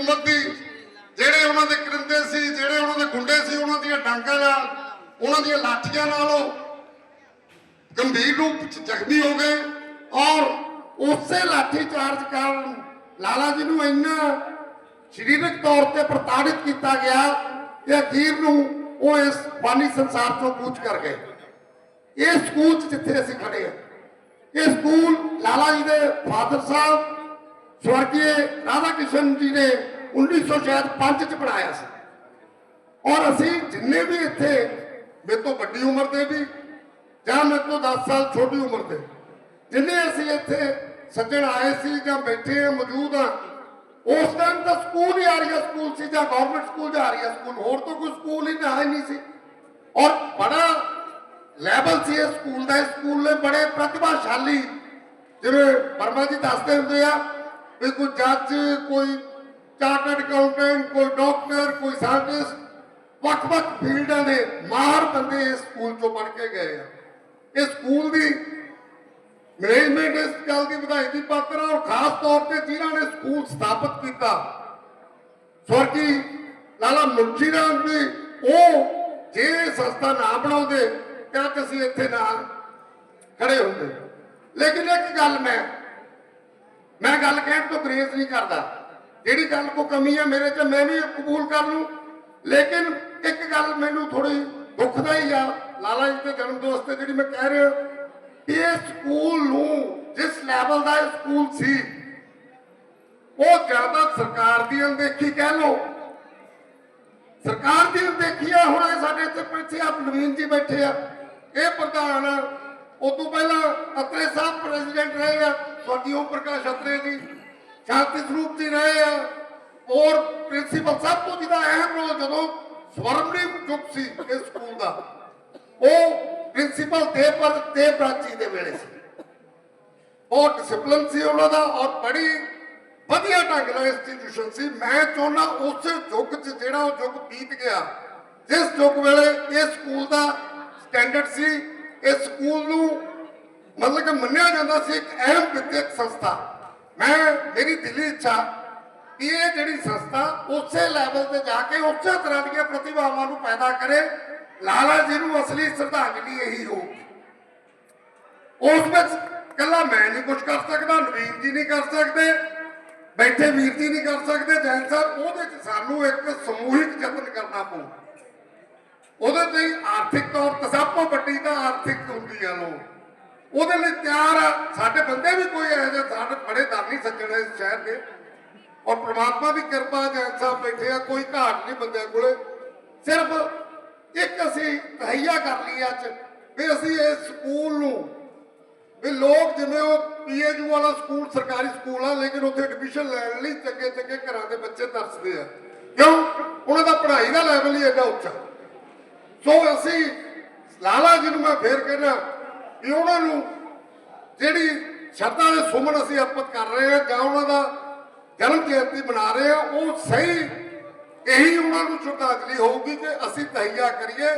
ਹਕੂਮਤ ਦੀ ਜਿਹੜੇ ਉਹਨਾਂ ਦੇ ਕਰਿੰਦੇ ਸੀ, ਜਿਹੜੇ ਉਹਨਾਂ ਦੇ ਗੁੰਡੇ ਸੀ, ਉਹਨਾਂ ਦੀਆਂ ਡਾਂਗਾਂ ਨਾਲ, ਉਹਨਾਂ ਦੀਆਂ ਲਾਠੀਆਂ ਨਾਲ ਉਹ ਗੰਭੀਰ ਰੂਪ ਚ ਜ਼ਖਮੀ ਹੋ ਗਏ ਔਰ ਉਸੇ ਲਾਠੀ ਚਾਰਜ ਕਾਰਨ ਲਾਲਾ ਜੀ ਨੂੰ ਇੰਨਾ ਸਰੀਰਕ ਤੌਰ ਤੇ ਪ੍ਰਤਾੜਿਤ ਕੀਤਾ ਗਿਆ ਕਿ ਅਖੀਰ ਨੂੰ ਉਹ ਇਸ ਫਾਨੀ ਸੰਸਾਰ ਤੋਂ ਕੂਚ ਕਰ ਗਏ। ਇਹ ਸਕੂਲ 'ਚ ਜਿੱਥੇ ਅਸੀਂ ਖੜੇ ਆ ਇਹ ਸਕੂਲ ਲਾਲਾ ਜੀ ਦੇ ਫਾਦਰ ਸਾਹਿਬ ਸਵਰਗੀ ਰਾਧਾ ਕ੍ਰਿਸ਼ਨ ਜੀ ਨੇ 1905 ਚ ਬਣਾਇਆ ਸੀ। ਔਰ ਅਸੀਂ ਜਿੰਨੇ ਵੀ ਇੱਥੇ ਮੇਰੇ ਤੋਂ ਵੱਡੀ ਉਮਰ ਦੇ ਵੀ ਜਾਂ ਮੇਰੇ ਤੋਂ 10 ਸਾਲ ਛੋਟੀ ਉਮਰ ਦੇ, ਜਿੰਨੇ ਅਸੀਂ ਇੱਥੇ ਸੱਜਣ ਆਏ ਸੀ ਜਾਂ ਬੈਠੇ ਆ, ਮੌਜੂਦ ਆ, ਉਸ ਟਾਈਮ ਤਾਂ ਸਕੂਲ ਹੀ ਆਰੀਆ ਸਕੂਲ ਸੀ ਜਾਂ ਗਵਰਨਮੈਂਟ ਸਕੂਲ ਜਾਂ ਆਰੀਆ ਸਕੂਲ, ਹੋਰ ਤਾਂ ਕੋਈ ਸਕੂਲ ਹੀ ਨਾ ਹੀ ਨਹੀਂ ਸੀ। ਔਰ ਬੜਾ ਲੈਵਲ ਸੀ ਇਸ ਸਕੂਲ ਦਾ ਇਸ ਸਕੂਲ ਨੇ ਬੜੇ ਪ੍ਰਤਿਭਾਸ਼ਾਲੀ, ਜਿਵੇਂ ਵਰਮਾ ਜੀ ਦੱਸਦੇ ਹੁੰਦੇ ਆ ਵੀ ਕੋਈ ਜੱਜ, ਕੋਈ ਚਾਰਟਰਡ ਅਕਾਊਂਟੈਂਟ, ਕੋਈ ਡਾਕਟਰ, ਕੋਈ ਸਾਇੰਟਿਸਟ, ਵੱਖ-ਵੱਖ ਫੀਲਡਾਂ ਦੇ ਮਾਹਰ ਬੰਦੇ ਇਸ ਸਕੂਲ ਤੋਂ ਪੜ੍ਹ ਕੇ ਗਏ ਆ। ਇਸ ਸਕੂਲ ਦੀ ਮੈਨੇਜਮੈਂਟ ਇਸ ਗੱਲ ਦੀ ਵਧਾਈ ਦੀ ਪਾਤਰ ਔਰ ਖਾਸ ਤੌਰ ਤੇ ਜਿਨ੍ਹਾਂ ਨੇ ਸਕੂਲ ਸਥਾਪਿਤ ਕੀਤਾ। ਸਵਰਗੀ ਲਾਲਾ ਮੁਨਸ਼ੀ ਰਾਮ ਜੀ, ਉਹ ਜੇ ਸੰਸਥਾ ਨਾ ਬਣਾਉਂਦੇ, ਤਾਂ ਅਸੀਂ ਇੱਥੇ ਨਾਲ ਖੜੇ ਹੁੰਦੇ। ਲੇਕਿਨ ਇੱਕ ਗੱਲ ਮੈਂ ਮੈਂ ਗੱਲ ਕਹਿਣ ਤੋਂ ਗਰੇਜ਼ ਨਹੀਂ ਕਰਦਾ। ਜਿਹੜੀ ਗੱਲ ਕੋ ਕਮੀ ਹੈ ਮੇਰੇ 'ਚ, ਮੈਂ ਵੀ ਕਬੂਲ ਕਰ ਲੂੰ। ਲੇਕਿਨ ਇੱਕ ਗੱਲ ਮੈਨੂੰ ਥੋੜੀ ਦੁਖਦਾਈ ਆ, ਲਾਲਾ ਜੀ ਦੇ ਜਨਮ ਦੋਸਤ ਤੇ ਜਿਹੜੀ ਮੈਂ ਕਹਿ ਰਿਹਾ ਇਹ ਸਕੂਲ ਨੂੰ ਜਿਸ ਲੈਵਲ ਦਾ ਸਕੂਲ ਸੀ, ਉਹ ਜ਼ਿਆਦਾ ਸਰਕਾਰ ਦੀ ਅਣਦੇਖੀ ਕਹਿ ਲਓ। ਸਰਕਾਰ ਦੀ ਅਣਦੇਖੀ ਆ, ਹੁਣ ਇਹ ਸਾਡੇ ਇੱਥੇ ਪਿੱਛੇ ਆ ਨਵੀਨ ਜੀ ਬੈਠੇ ਆ। ਇਹ ਪ੍ਰਧਾਨ ਆ। ਉਹ ਤੋਂ ਪਹਿਲਾਂ ਅਤਰੇ ਸਾਹਿਬ ਪ੍ਰੈਜ਼ੀਡੈਂਟ ਰਹੇ ਆ। ਸਵਰਗੀ ਓਮ ਪ੍ਰਕਾਸ਼ ਅਤਰੇ ਜੀ ਸ਼ਾਂਤੀ ਸਰੂਪ ਜੀ ਰਹੇ ਆ। ਔਰ ਪ੍ਰਿੰਸੀਪਲ ਸਾਹਿਬ ਤੋਂ ਜਿਹਦਾ ਅਹਿਮ ਰੋਲ ਜਦੋਂ ਸਵਰਮਨੀਮ ਯੁੱਗ ਸੀ ਇਸ ਸਕੂਲ ਦਾ, ਉਹ ਪ੍ਰਿੰਸੀਪਲ ਦੇਵਪਰ ਦੇਵਰਾਜ ਦੇ ਵੇਲੇ ਸੀ। ਬਹੁਤ ਡਿਸਪਲਿਨ ਸੀ ਉਹਨਾਂ ਦਾ ਔਰ ਬੜੀ ਵਧੀਆ ਢੰਗ ਨਾਲ ਇੰਸਟੀਟਿਊਸ਼ਨ ਸੀ। ਮੈਂ ਚਾਹੁੰਦਾ ਉਸ ਯੁੱਗ 'ਚ ਜਿਹੜਾ ਉਹ ਯੁੱਗ ਬੀਤ ਗਿਆ, ਜਿਸ ਯੁੱਗ ਵੇਲੇ ਇਹ ਸਕੂਲ ਦਾ ਸਟੈਂਡਰਡ ਸੀ। ਇਸ ਸਕੂਲ ਨੂੰ ਮਤਲਬ ਕਿ ਮੰਨਿਆ ਜਾਂਦਾ ਸੀ ਇੱਕ ਅਹਿਮ ਵਿਦਿਅਕ ਸੰਸਥਾ। ਮੈਂ, ਮੇਰੀ ਦਿੱਲੀ ਇੱਛਾ ਕਿ ਇਹ ਜਿਹੜੀ ਸੰਸਥਾ ਉਸੇ ਲੈਵਲ ਤੇ ਜਾ ਕੇ ਉਸੇ ਤਰ੍ਹਾਂ ਦੀਆਂ ਪ੍ਰਤਿਭਾਵਾਂ ਨੂੰ ਪੈਦਾ ਕਰੇ। ਲਾਲਾ ਜੀ ਨੂੰ ਅਸਲੀ ਸ਼ਰਧਾਂਜਲੀ ਇਹੀ ਹੋ ਉਸ ਵਿੱਚ ਕੱਲਾ ਮੈਂ ਨਹੀਂ ਕੁਝ ਕਰ ਸਕਦਾ, ਨਵੀਨ ਜੀ ਨਹੀਂ ਕਰ ਸਕਦੇ, ਬੈਠੇ ਵੀਰ ਜੀ ਨਹੀਂ ਕਰ ਸਕਦੇ, ਜੈਨ ਸਾਹਿਬ ਉਹਦੇ ਚ ਸਾਨੂੰ ਇੱਕ ਸਮੂਹਿਕ ਯਤਨ ਕਰਨਾ ਪਊ। ਉਹਦੇ ਲਈ ਆਰਥਿਕ ਤੌਰ ਤੇ ਸਭ ਤੋਂ ਵੱਡੀ ਤਾਂ ਆਰਥਿਕ ਹੁੰਦੀ ਆ ਲੋ ਉਹਦੇ ਲਈ ਤਿਆਰ ਆ। ਸਾਡੇ ਬੰਦੇ ਵੀ ਕੋਈ ਇਹੋ ਜਿਹੇ ਸਾਡੇ ਬੜੇ ਦਾਨੀ ਸੱਜਣ ਇਸ ਸ਼ਹਿਰ ਦੇ। ਔਰ ਪ੍ਰਮਾਤਮਾ ਦੀ ਕਿਰਪਾ ਜੈਨ ਸਾਹਿਬ ਬੈਠੇ ਆ, ਕੋਈ ਘਾਟ ਨਹੀਂ ਬੰਦਿਆਂ ਕੋਲੇ। ਸਿਰਫ ਇੱਕ ਅਸੀਂ ਤਹਈਆ ਕਰ ਲਈ ਅੱਜ ਵੀ ਅਸੀਂ ਇਸ ਸਕੂਲ ਨੂੰ, ਵੀ ਲੋਕ ਜਿਵੇਂ ਉਹ ਪੀਏਯੂ ਵਾਲਾ ਸਕੂਲ, ਸਰਕਾਰੀ ਸਕੂਲ ਆ, ਲੇਕਿਨ ਉੱਥੇ ਐਡਮਿਸ਼ਨ ਲੈਣ ਲਈ ਚੰਗੇ ਚੰਗੇ ਘਰਾਂ ਦੇ ਬੱਚੇ ਤਰਸਦੇ ਆ। ਕਿਉਂ? ਉਹਨਾਂ ਦਾ ਪੜ੍ਹਾਈ ਦਾ ਲੈਵਲ ਹੀ ਐਡਾ ਉੱਚਾ। ਸੋ ਅਸੀਂ ਲਾਲਾ ਜੀ ਨੂੰ ਮੈਂ ਫੇਰ ਕਹਿੰਦਾ ਕਿ ਉਹਨਾਂ ਨੂੰ ਜਿਹੜੀ ਸ਼ਰਧਾ ਦੇ ਸੁਮਨ ਅਸੀਂ ਅਰਪਿਤ ਕਰ ਰਹੇ ਹਾਂ ਜਾਂ ਉਹਨਾਂ ਦਾ ਜਨਮ ਜਯੰਤੀ ਮਨਾ ਰਹੇ ਹਾਂ, ਉਹ ਸਹੀ ਇਹੀ ਉਹਨਾਂ ਨੂੰ ਸ਼ਰਧਾਂਜਲੀ ਹੋਊਗੀ ਕਿ ਅਸੀਂ ਤਹਈਆ ਕਰੀਏ,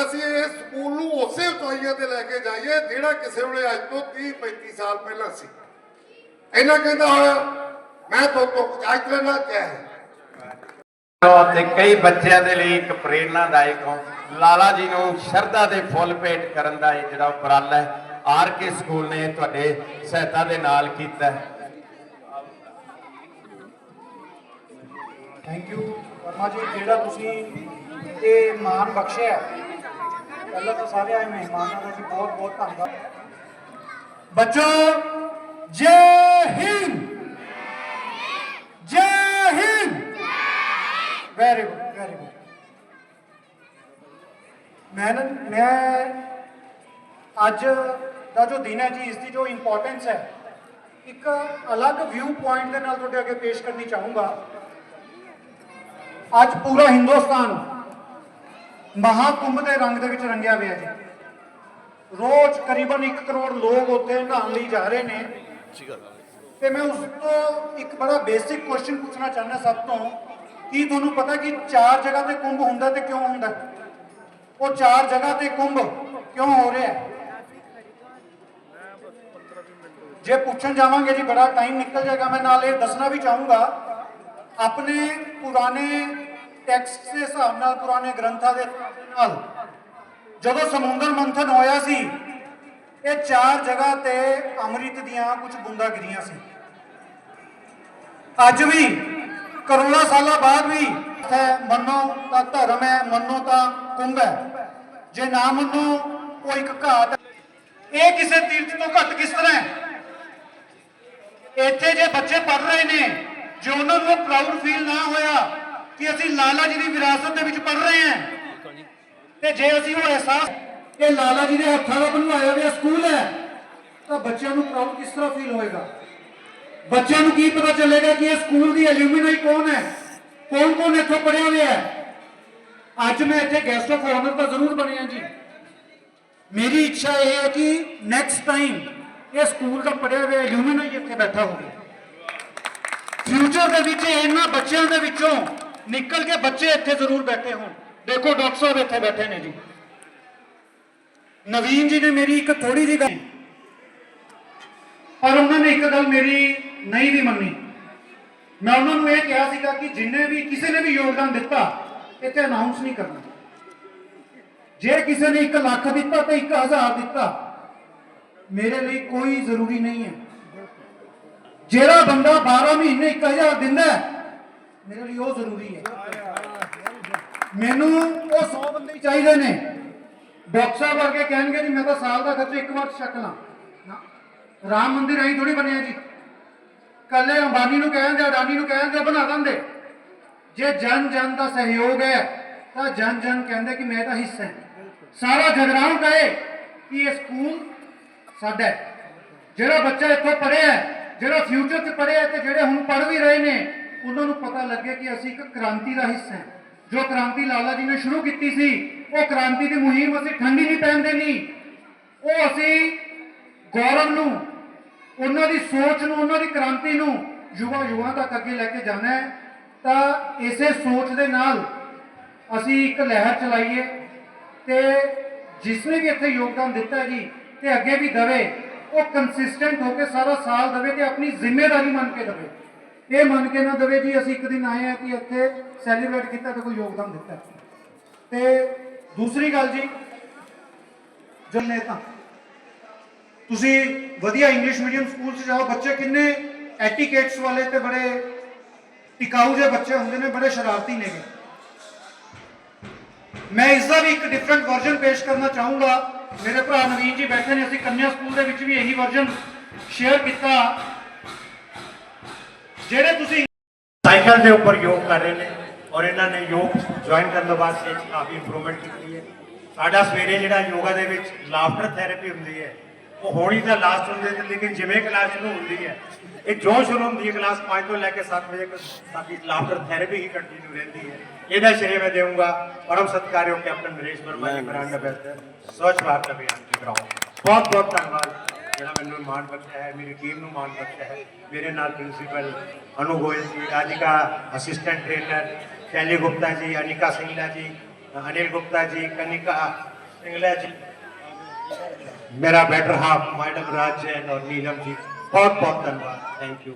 ਅਸੀਂ ਇਸ ਸਕੂਲ ਨੂੰ ਉਸੇ ਉਚਾਈਆਂ ਤੇ ਲੈ ਕੇ ਜਾਈਏ ਜਿਹੜਾ ਕਿਸੇ ਵੇਲੇ ਅੱਜ ਤੋਂ 30 35 ਸਾਲ ਪਹਿਲਾਂ ਸੀ। ਇਹਨਾਂ ਕਹਿੰਦਾ ਹੋਇਆ, ਮੈਂ ਤੁਹਾਨੂੰ ਤੋਂ ਲੈਣਾ ਚਾਹੇ ਤੇ ਕਈ ਬੱਚਿਆਂ ਦੇ ਲਈ ਇੱਕ ਪ੍ਰੇਰਨਾਦਾਇਕ ਹੋ ਲਾਲਾ ਜੀ ਨੂੰ ਸ਼ਰਧਾ ਦੇ ਫੁੱਲ ਭੇਟ ਕਰਨ ਦਾ ਇਹ ਜਿਹੜਾ ਉਪਰਾਲਾ ਹੈ, ਆਰ ਕੇ ਸਕੂਲ ਨੇ ਤੁਹਾਡੇ ਸਹਾਇਤਾ ਦੇ ਨਾਲ ਕੀਤਾ ਥੈਂਕ ਯੂ ਵਰਮਾ ਜੀ, ਜਿਹੜਾ ਤੁਸੀਂ ਇਹ ਮਾਣ ਬਖਸ਼ਿਆ ਪਹਿਲਾਂ ਤਾਂ ਸਾਰੇ ਆਏ ਮਹਿਮਾਨਾਂ ਦਾ ਜੀ ਬਹੁਤ ਬਹੁਤ ਧੰਨਵਾਦ। ਬੱਚੋ, ਜੈ ਹਿੰਦ! ਜੈ Hind! Very good very good ਮੈਂ ਮੈਂ ਅੱਜ ਦਾ ਜੋ ਦਿਨ ਹੈ ਜੀ, ਇਸ ਦੀ ਜੋ ਇੰਪੋਰਟੈਂਸ ਹੈ, ਇੱਕ ਅਲੱਗ ਵਿਊ ਪੁਆਇੰਟ ਦੇ ਨਾਲ ਤੁਹਾਡੇ ਅੱਗੇ ਪੇਸ਼ ਕਰਨੀ ਚਾਹੂੰਗਾ। ਅੱਜ ਪੂਰਾ ਹਿੰਦੁਸਤਾਨ ਮਹਾਕੁੰਭ ਦੇ ਰੰਗ ਦੇ ਵਿੱਚ ਰੰਗਿਆ ਹੋਇਆ ਜੀ। ਰੋਜ਼ ਕਰੀਬਨ 1 ਕਰੋੜ ਲੋਕ ਉੱਥੇ ਨਹਾਉਣ ਲਈ ਜਾ ਰਹੇ ਨੇ। ਤੇ ਮੈਂ ਉਸ ਤੋਂ ਇੱਕ ਬੜਾ ਬੇਸਿਕ ਕੁਐਸਚਨ ਪੁੱਛਣਾ ਚਾਹੁੰਦਾ ਸਭ ਤੋਂ, ਕੀ ਤੁਹਾਨੂੰ ਪਤਾ ਕਿ ਚਾਰ ਜਗ੍ਹਾ ਤੇ ਕੁੰਭ ਹੁੰਦਾ ਤੇ ਕਿਉਂ ਹੁੰਦਾ? ਉਹ ਚਾਰ ਜਗ੍ਹਾ ਤੇ ਕੁੰਭ ਕਿਉਂ ਹੋ ਰਿਹਾ ਹੈ? ਜੇ ਪੁੱਛਣ ਜਾਵਾਂਗੇ ਜੀ, ਬੜਾ ਟਾਈਮ ਨਿਕਲ ਜਾਏਗਾ, ਮੈਂ ਨਾਲ ਇਹ ਦੱਸਣਾ ਵੀ ਚਾਹੂੰਗਾ, ਆਪਣੇ ਪੁਰਾਣੇ ਟੈਕਸਟ ਦੇ ਹਿਸਾਬ ਨਾਲ, ਪੁਰਾਣੇ ਗ੍ਰੰਥਾਂ ਦੇ ਨਾਲ, ਜਦੋਂ ਸਮੁੰਦਰ ਮੰਥਨ ਹੋਇਆ ਸੀ, ਇਹ ਚਾਰ ਜਗ੍ਹਾ ਤੇ ਅੰਮ੍ਰਿਤ ਦੀਆਂ ਕੁਝ ਬੂੰਦਾਂ ਗਿਰੀਆਂ ਸੀ। ਅੱਜ ਵੀ, ਕਰੋੜਾਂ ਸਾਲਾਂ ਬਾਅਦ ਵੀ ਹੈ ਮੰਨੋ ਤਾਂ ਧਰਮ ਹੈ, ਮੰਨੋ ਤਾਂ ਕੁੰਭ ਹੈ। ਜੇ ਨਾ ਮੰਨੋ, ਉਹ ਇੱਕ ਘਾਟ ਇਹ ਕਿਸੇ ਤੀਰਥ ਤੋਂ ਘੱਟ ਕਿਸ ਤਰ੍ਹਾਂ ਹੈ? ਇੱਥੇ ਜੇ ਬੱਚੇ ਪੜ ਰਹੇ ਨੇ, ਜੇ ਉਹਨਾਂ ਨੂੰ ਪ੍ਰਾਊਡ ਫੀਲ ਨਾ ਹੋਇਆ ਕਿ ਅਸੀਂ ਲਾਲਾ ਜੀ ਦੀ ਵਿਰਾਸਤ ਦੇ ਵਿੱਚ ਪੜ ਰਹੇ ਹਾਂ, ਤੇ ਜੇ ਅਸੀਂ ਉਹ ਅਹਿਸਾਸ ਇਹ ਲਾਲਾ ਜੀ ਦੇ ਹੱਥਾਂ ਦਾ ਬਣਵਾਇਆ ਹੋਇਆ ਸਕੂਲ ਹੈ, ਤਾਂ ਬੱਚਿਆਂ ਨੂੰ ਪ੍ਰਾਊਡ ਕਿਸ ਤਰ੍ਹਾਂ ਫੀਲ ਹੋਏਗਾ? ਬੱਚਿਆਂ ਨੂੰ ਕੀ ਪਤਾ ਚੱਲੇਗਾ ਕਿ ਇਹ ਸਕੂਲ ਦੀ ਐਲੂਮੀਨਾਈ ਕੌਣ ਹੈ? ਕੌਣ ਕੌਣ ਇੱਥੋਂ ਪੜਿਆ ਹੋਇਆ ਹੈ? ਅੱਜ ਮੈਂ ਇੱਥੇ ਗੈਸਟ ਆਫ ਆਨਰ ਤਾਂ ਜ਼ਰੂਰ ਬਣਿਆ ਜੀ। ਮੇਰੀ ਇੱਛਾ ਇਹ ਹੈ ਕਿ ਨੈਕਸਟ ਟਾਈਮ ਇਹ ਸਕੂਲ ਦਾ ਪੜਿਆ ਹੋਇਆ ਯੂਨੀਅਨ ਹੀ ਇੱਥੇ ਬੈਠਾ ਹੋਵੇ। ਫਿਊਚਰ ਦੇ ਵਿੱਚ ਇਹਨਾਂ ਬੱਚਿਆਂ ਦੇ ਵਿੱਚੋਂ ਨਿਕਲ ਕੇ ਬੱਚੇ ਇੱਥੇ ਜ਼ਰੂਰ ਬੈਠੇ ਹੋਣ। ਦੇਖੋ ਡਾਕਟਰ ਸਾਹਿਬ ਇੱਥੇ ਬੈਠੇ ਨੇ ਜੀ। ਨਵੀਨ ਜੀ ਨੇ ਮੇਰੀ ਇੱਕ ਥੋੜੀ ਜਿਹੀ ਗੱਲ ਪਰ ਉਹਨਾਂ ਨੇ ਇੱਕ ਗੱਲ ਮੇਰੀ ਨਹੀਂ ਵੀ ਮੰਨੀ। ਮੈਂ ਉਹਨਾਂ ਨੂੰ ਇਹ ਕਿਹਾ ਸੀਗਾ ਕਿ ਜਿੰਨੇ ਵੀ ਕਿਸੇ ਨੇ ਵੀ ਯੋਗਦਾਨ ਦਿੱਤਾ ਇੱਥੇ ਅਨਾਉਂਸ ਨਹੀਂ ਕਰਨਾ। ਜੇ ਕਿਸੇ ਨੇ 1 ਲੱਖ ਦਿੱਤਾ ਤੇ 1000 ਦਿੱਤਾ, ਮੇਰੇ ਲਈ ਕੋਈ ਜ਼ਰੂਰੀ ਨਹੀਂ ਹੈ। ਜਿਹੜਾ ਬੰਦਾ 12 ਮਹੀਨੇ 1000 ਦਿੰਦਾ ਮੇਰੇ ਲਈ ਉਹ ਜ਼ਰੂਰੀ ਹੈ। ਮੈਨੂੰ ਉਹ 100 ਬੰਦੇ ਚਾਹੀਦੇ ਨੇ। ਡਾਕਟਰ ਸਾਹਿਬ ਵਰਗੇ ਕਹਿਣਗੇ ਜੀ, ਮੈਂ ਤਾਂ ਸਾਲ ਦਾ ਖਰਚ ਇੱਕ ਵਾਰ ਛਕ ਲਾਂ। ਨਾ, ਰਾਮ ਮੰਦਿਰ ਐਂ ਥੋੜੀ ਬਣਿਆ ਜੀ। ਕੱਲੇ ਅੰਬਾਨੀ ਨੂੰ ਕਹਿੰਦੇ ਅਡਾਨੀ ਨੂੰ ਕਹਿੰਦੇ ਬਣਾ ਦਿੰਦੇ। ਜੇ ਜਨ ਜਨ ਦਾ ਸਹਿਯੋਗ ਹੈ, ਤਾਂ ਜਨ ਜਨ ਕਹਿੰਦੇ ਕਿ ਮੈਂ ਤਾਂ ਹਿੱਸਾ ਹਾਂ। ਸਾਰਾ ਜਗਰਾਉਂ ਕਹੇ ਕਿ ਇਹ ਸਕੂਲ ਸਾਡਾ ਜਿਹੜਾ ਬੱਚਾ ਇੱਥੋਂ ਪੜ੍ਹਿਆ ਜਿਹੜਾ ਫਿਊਚਰ 'ਚ ਪੜ੍ਹਿਆ ਹੈ ਤੇ ਜਿਹੜੇ ਹੁਣ ਪੜ੍ਹ ਵੀ ਰਹੇ ਨੇ, ਉਹਨਾਂ ਨੂੰ ਪਤਾ ਲੱਗੇ ਕਿ ਅਸੀਂ ਇੱਕ ਕ੍ਰਾਂਤੀ ਦਾ ਹਿੱਸਾ ਹਾਂ। ਜੋ ਕ੍ਰਾਂਤੀ ਲਾਲਾ ਜੀ ਨੇ ਸ਼ੁਰੂ ਕੀਤੀ ਸੀ, ਉਹ ਕ੍ਰਾਂਤੀ ਦੀ ਮੁਹਿੰਮ ਅਸੀਂ ਠੰਡੀ ਨਹੀਂ ਪੈਣ ਦੇਣੀ। ਉਹ ਅਸੀਂ ਗੌਰਵ ਨੂੰ, ਉਹਨਾਂ ਦੀ ਸੋਚ ਨੂੰ, ਉਹਨਾਂ ਦੀ ਕ੍ਰਾਂਤੀ ਨੂੰ ਯੁਵਾ ਯੁਵਾ ਤੱਕ ਅੱਗੇ ਲੈ ਕੇ ਜਾਣਾ ਹੈ। ਤਾਂ ਇਸੇ ਸੋਚ ਦੇ ਨਾਲ ਅਸੀਂ ਇੱਕ ਲਹਿਰ ਚਲਾਈਏ ਤੇ ਜਿਸ ਨੇ ਵੀ ਇੱਥੇ ਯੋਗਦਾਨ ਦਿੱਤਾ ਜੀ ਤੇ ਅੱਗੇ ਵੀ ਦਵੇ, ਉਹ ਕੰਸਿਸਟੈਂਟ ਹੋ ਕੇ ਸਾਰਾ ਸਾਲ ਦਵੇ ਤੇ ਆਪਣੀ ਜ਼ਿੰਮੇਵਾਰੀ ਮੰਨ ਕੇ ਦਵੇ। ਇਹ ਮੰਨ ਕੇ ਨਾ ਦਵੇ ਜੀ, ਅਸੀਂ ਇੱਕ ਦਿਨ ਆਏ ਆ ਕਿ ਇੱਥੇ ਸੈਲੀਬ੍ਰੇਟ ਕੀਤਾ ਤੇ ਕੋਈ ਯੋਗਦਾਨ ਦਿੱਤਾ ਤੇ ਦੂਸਰੀ ਗੱਲ ਜੀ ਜਨੇ ਤਾਂ ਤੁਸੀਂ ਵਧੀਆ ਇੰਗਲਿਸ਼ ਮੀਡੀਅਮ ਸਕੂਲ 'ਚ ਜਾਓ, ਬੱਚੇ ਕਿੰਨੇ ਐਟੀਕੇਟਸ ਵਾਲੇ ਤੇ ਬੜੇ ਟਿਕਾਊ ਜਿਹੇ ਬੱਚੇ ਹੁੰਦੇ ਨੇ, ਬੜੇ ਸ਼ਰਾਰਤੀ ਨੇਗੇ ਮੈਂ ਇਸ ਦਾ ਵੀ ਇੱਕ ਡਿਫਰੈਂਟ ਵਰਜ਼ਨ ਪੇਸ਼ ਕਰਨਾ ਚਾਹੂੰਗਾ। ਮੇਰੇ ਭਰਾ ਨਵੀਨ ਜੀ ਬੈਠੇ ਨੇ, ਅਸੀਂ ਕੰਨਿਆ ਸਕੂਲ ਦੇ ਵਿੱਚ ਵੀ ਇਹੀ ਵਰਜ਼ਨ ਸ਼ੇਅਰ ਕੀਤਾ। ਜਿਹੜੇ ਤੁਸੀਂ ਸਾਈਕਲ ਦੇ ਉੱਪਰ ਯੋਗ ਕਰ ਰਹੇ ਨੇ ਔਰ ਇਹਨਾਂ ਨੇ ਯੋਗ ਜੁਆਇਨ ਕਰਨ ਤੋਂ ਬਾਅਦ ਕਾਫੀ ਇੰਪਰੂਵਮੈਂਟ ਕੀਤੀ ਹੈ। ਸਾਡਾ ਸਵੇਰੇ ਜਿਹੜਾ ਯੋਗਾ ਦੇ ਵਿੱਚ ਲਾਫਟਰ ਥੈਰੇਪੀ ਹੁੰਦੀ ਹੈ ਉਹ ਹੋਣੀ ਤਾਂ ਲਾਸਟ ਹੁੰਦੇ ਤੇ ਲੇਕਿਨ ਜਿਵੇਂ ਕਲਾਸ ਸ਼ੁਰੂ ਹੁੰਦੀ ਹੈ ਇਹ ਜੋ ਸ਼ੁਰੂ ਹੁੰਦੀ ਹੈ ਕਲਾਸ 5 ਤੋਂ ਲੈ ਕੇ 7 ਵਜੇ ਤੱਕ ਸਾਡੀ ਲਾਫਟਰ ਥੈਰੇਪੀ ਹੀ ਕੰਟੀਨਿਊ ਰਹਿੰਦੀ ਹੈ। ਇਹਦਾ ਸ਼੍ਰੇ ਮੈਂ ਦੇਵਾਂਗਾ ਪਰਮ ਸਤਕਾਰਯੋਗ captain Naresh Verma ji brand ambassador Swachh Bharat Abhiyan ਦੇ ਗਰਾਉਂ ਬਹੁਤ ਬਹੁਤ ਧੰਨਵਾਦ। ਜਿਹੜਾ ਮੈਨੂੰ ਮਾਣ ਬਖਸ਼ਿਆ ਹੈ ਮੇਰੀ ਟੀਮ ਨੂੰ ਮਾਣ ਬਖਸ਼ਿਆ ਹੈ ਮੇਰੇ ਨਾਲ principal Anu Goyal ji ਰਾਜਿਕਾ assistant trainer ਸ਼ੈਲੀ ਗੁਪਤਾ ਜੀ ਅਨਿਕਾ ਸਿੰਘਲਾ ਜੀ ਅਨਿਲ ਗੁਪਤਾ ਜੀ ਕਨਿਕਾ ਸਿੰਘਲਾ ਜੀ मेरा better half madam Raj Jain और नीलम जी बहुत बहुत धन्यवाद थैंक यू